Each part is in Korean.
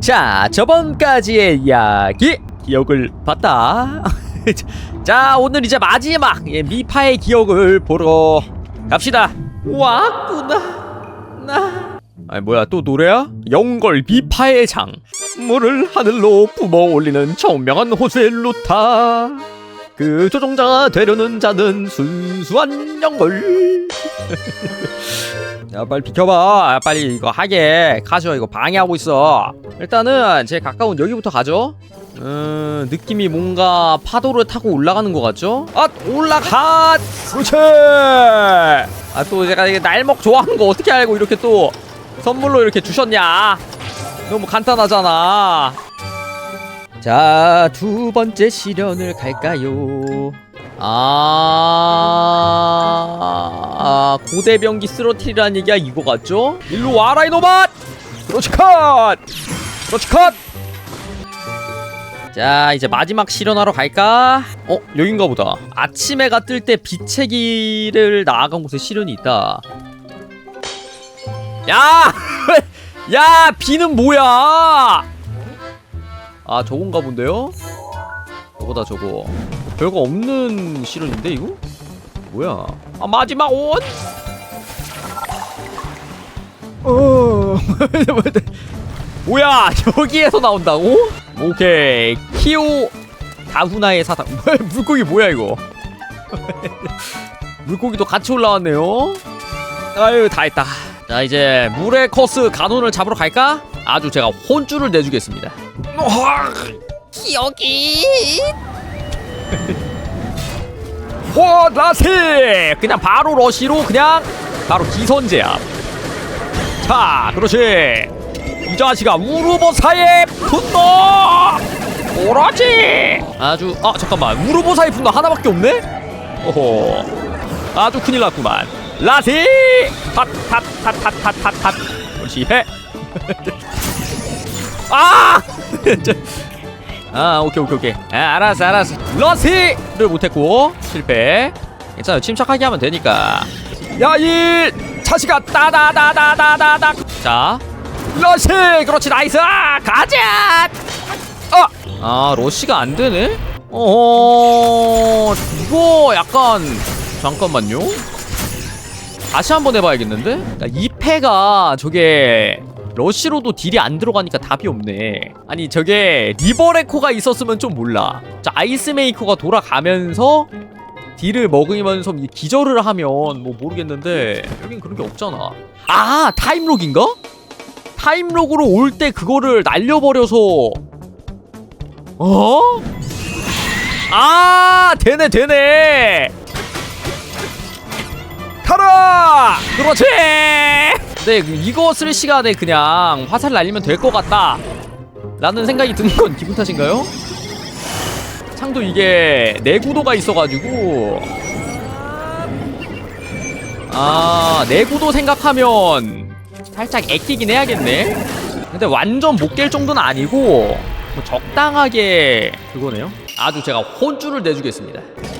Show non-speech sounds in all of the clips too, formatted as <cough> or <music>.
자, 저번까지의 이야기 기억을 봤다. <laughs> 자, 오늘 이제 마지막 예, 미파의 기억을 보러 갑시다. 왔구나. 나. 아니 뭐야 또 노래야? 영걸 미파의 장. 물을 하늘로 뿜어 올리는 청명한 호셀루타. 그 조종자가 되려는 자는 순수한 영걸. <laughs> 야 빨리 비켜봐. 아, 빨리 이거 하게. 가죠 이거 방해하고 있어. 일단은 제일 가까운 여기부터 가죠. 음 느낌이 뭔가 파도를 타고 올라가는 것 같죠? 아 올라가! 그렇지! 아 또 제가 이게 날먹 좋아하는 거 어떻게 알고 이렇게 또 선물로 이렇게 주셨냐? 너무 간단하잖아. 자 두 번째 시련을 갈까요? 아, 아 고대병기 쓰러트리라는 얘기야 이거 같죠? 일로 와라 이놈아! 그렇지 컷! 그렇지 컷! 자 이제 마지막 실현하러 갈까? 어 여긴가 보다 아침 해가 뜰 때 빛의 길을 나아간 곳에 실현이 있다 야! <laughs> 야 비는 뭐야 아 저건가 본데요? 저거다 저거 별거 없는 실현인데 이거? 뭐야? 아 마지막 온? 어 <laughs> 뭐야 여기에서 나온다고? 오케이 키오 다후나의 사탕 <laughs> 물고기 뭐야 이거? <laughs> 물고기도 같이 올라왔네요. 아유 다 했다. 자 이제 물의 커스 간혼을 잡으러 갈까? 아주 제가 혼쭐을 내주겠습니다. 여기 호라시 그냥 바로 러시로 그냥 바로 기선제압. 자 그렇지. 이 자식아 우르보사의 분노! 오라지? 아주 아 잠깐만. 우르보사의 분노 하나밖에 없네? 오호. 아주 큰일 났구만. 라시 탓탓탓탓탓탓 그렇지. 해. <laughs> 아! <laughs> 저- 아 오케이 오케이 오케이. 아 알았어 알았어. 러시를 못했고 실패. 괜찮아요. 침착하게 하면 되니까. 야이 차시가 따다다다다다다 자. 러시! 그렇지 나이스. 아, 가자! 아! 아 러시가 안 되네? 어 이거 약간 잠깐만요. 다시 한번 해봐야겠는데? 그러니까 2패가 저게 러시로도 딜이 안 들어가니까 답이 없네. 아니 저게 리버레코가 있었으면 좀 몰라. 자 아이스메이커가 돌아가면서 딜을 먹으면서 이 기절을 하면 뭐 모르겠는데 여긴 그런 게 없잖아. 아 타임록인가? 타임록으로 올 때 그거를 날려버려서 어? 아 되네 되네. 가라! 그렇지! 근데 그쓸 시간에 그냥 화살 날리면 될 것 같다 라는 생각이 드는 건 기분 탓인가요? 창도 이게 내구도가 있어가지고 아 내구도 생각하면 살짝 애끼긴 해야겠네 근데 완전 못 깰 정도는 아니고 뭐 적당하게 그거네요 아주 제가 혼쭐을 내주겠습니다 헛!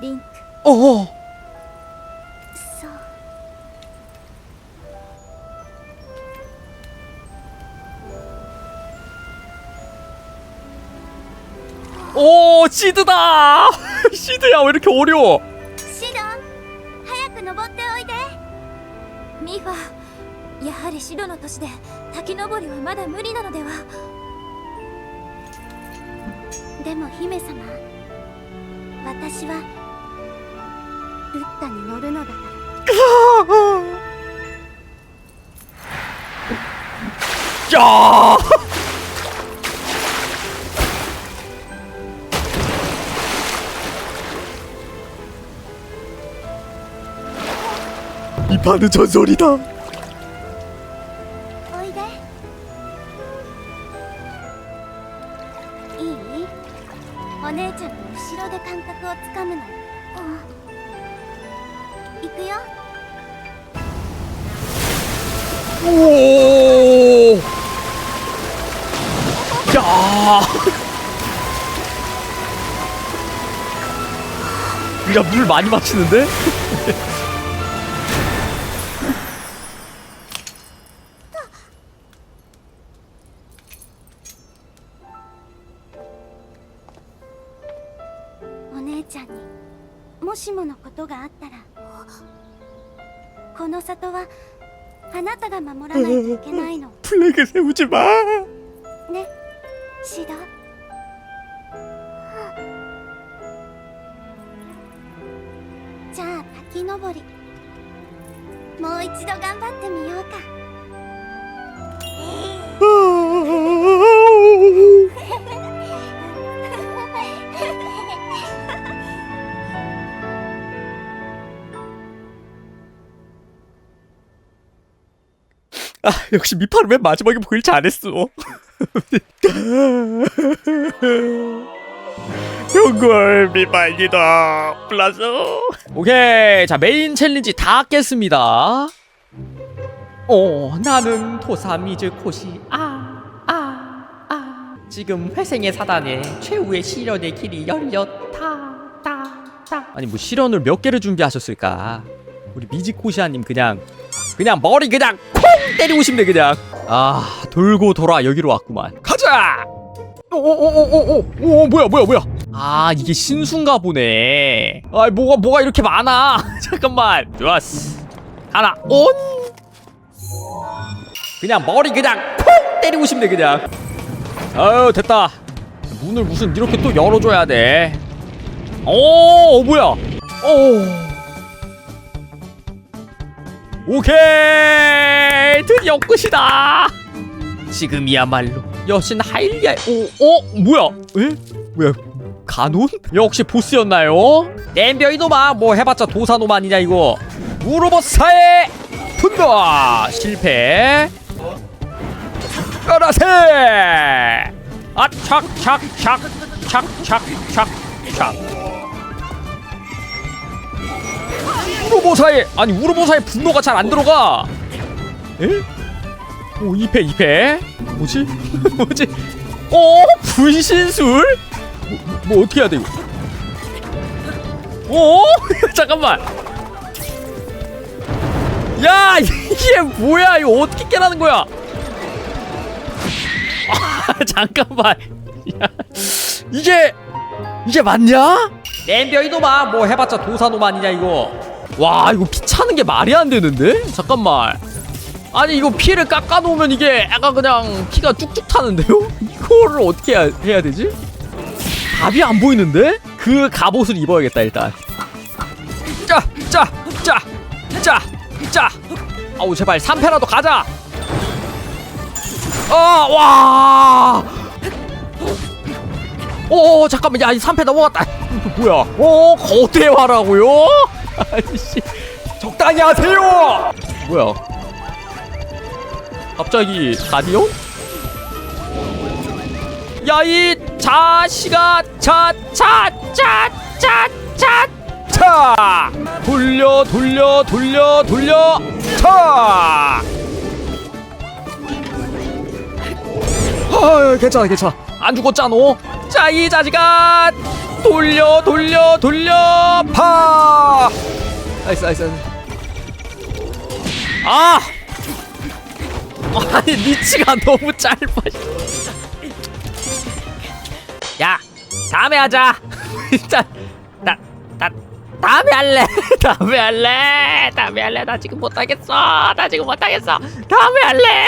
リンク 어어 そう 오 시드다 <laughs> 시드야 왜 이렇게 어려워 シドン早く登っておいでミファやはりシドの年で滝登りはまだ無理なのではでも姫様 私はブッダに乗るのだから 야 이 판은 전설이다 姉ちゃんの後ろで感覚をつかむの行くよ 오! 야! 야, 물 많이 맞히는데? しものことがあったらこの里はあなたが守らないといけないの <laughs> 플래그 세우지 마! ねシドじゃあ滝登りもう一度頑張ってみようか 아, 역시 미파는 맨 마지막에 보길 잘했어. 형걸 미발리다 플러스. 오케이, 자 메인 챌린지 다 깼습니다. 어, 나는 도사 미즈 코시 아, 아, 아. 지금 회생의 사단에 최후의 시련의 길이 열렸다, 다, 다. 아니 뭐 시련을 몇 개를 준비하셨을까? 우리 미지코시아님 그냥 그냥 머리 그냥 콩 때리고 싶네 그냥. 아 돌고 돌아 여기로 왔구만. 가자! 오오오오오오 뭐야 뭐야 뭐야? 아 이게 신수인가 보네. 아 뭐가 뭐가 이렇게 많아? <laughs> 잠깐만. 좋았어. 하나 온! 그냥 머리 그냥 콩 때리고 싶네 그냥. 아유 됐다. 문을 무슨 이렇게 또 열어줘야 돼? 오, 어, 뭐야? 오 오케이! 드디어 끝이다! 지금이야말로 여신 하일리아 오, 어? 뭐야? 에? 뭐야? 가논? 역시 보스였나요? 댐벼 이놈아 뭐 해봤자 도사놈 아니냐 이거? 우로보사의 분노 실패! 까라세! 아착착착착착착 우르보사의 아니 우르보사의 분노가 잘 안 들어가. 에? 오 2패 2패 뭐지? <laughs> 뭐지? 어 분신술? 뭐, 뭐 어떻게 해야 돼 이거? 어? <laughs> 잠깐만. 야 이게 뭐야 이거 어떻게 깨라는 거야? <laughs> 아, 잠깐만. 야, 이게 이게 맞냐? 댐벼 이놈아 뭐 해봤자 도사놈 아니냐 이거 와 이거 피 차는 게 말이 안 되는데? 잠깐만 아니 이거 피를 깎아놓으면 이게 약간 그냥 피가 쭉쭉 타는데요? <laughs> 이거를 어떻게 해야, 해야 되지? 답이 안 보이는데? 그 갑옷을 입어야겠다 일단! 짜! 아우 제발 3패라도 가자 아 와! 오 잠깐만 야이 3패 넘어갔다 뭐야 어 거대화라고요? 아이씨. 적당히 하세요! 뭐야? 갑자기 가디오? 야이 자식아! 차차차차차차 돌려 돌려 돌려 돌려! 차 아, 괜찮아, 괜찮아. 안 죽었잖아. 자, 이 자식아, 돌려, 돌려, 돌려, 파. 나이스, 나이스. 아, <laughs> 아니 리치가 너무 짧아. 야, 다음에 하자. <laughs> 일단, 나, 나, 다음에 할래. <laughs> 다음에 할래. 다음에 할래. 나 지금 못 하겠어. 나 지금 못 하겠어. 다음에 할래.